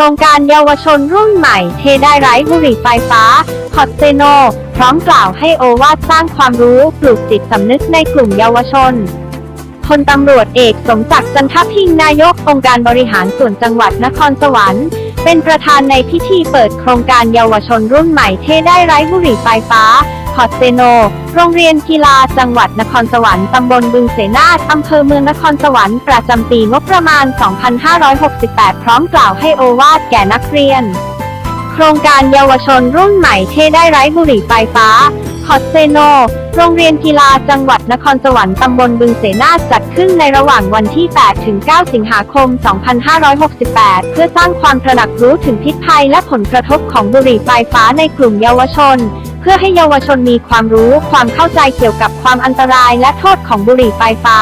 ครงการเยาวชนรุ่นใหม่เทได้ไร้บุหรี่ไฟฟ้าคอตเซโน พร้อมกล่าวให้โอวาทสร้างความรู้ปลูกจิตสำนึกในกลุ่มเยาวชนพลตำรวจเอกสมศักดิ์จันทพิงนายกองค์การบริหารส่วนจังหวัดนครสวรรค์ เป็นประธานในพิธีเปิดโครงการเยาวชนรุ่นใหม่เทได้ไร้บุหรี่ไฟฟ้า อตเซโน โรงเรียนกีฬาจังหวัดนครสวรรค์ตำบลบึงเสนาอำเภอเมืองนครสวรรค์ประจำปีงบประมาณ 2568 พร้อมกล่าวให้โอวาทแก่นักเรียน โครงการเยาวชนรุ่นใหม่เทได้ไร้บุหรี่ไฟฟ้าคอตเซโน โรงเรียนกีฬาจังหวัดนครสวรรค์ตำบลบึงเสนาจัดขึ้นในระหว่างวันที่ 8 ถึง 9 สิงหาคม 2568 เพื่อสร้างความตระหนักรู้ถึงพิษภัยและผลกระทบของบุหรี่ไฟฟ้าในกลุ่มเยาวชน พื่อให้เยาวชนมีความรู้ ความเข้าใจเกี่ยวกับความอันตรายและโทษของบุหรี่ไฟฟ้า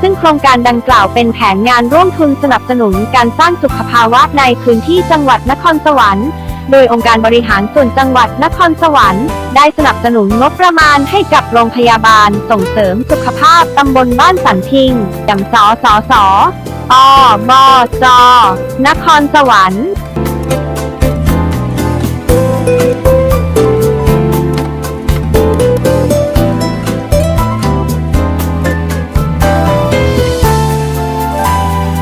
ซึ่งโครงการดังกล่าวเป็นแผนงานร่วมทุนสนับสนุนการสร้างสุขภาวะในพื้นที่จังหวัดนครสวรรค์ โดยองค์การบริหารส่วนจังหวัดนครสวรรค์ ได้สนับสนุนงบประมาณให้กับโรงพยาบาล ส่งเสริมสุขภาพตำบลบ้านสันทิงจำสอสอสออบจนครสวรรค์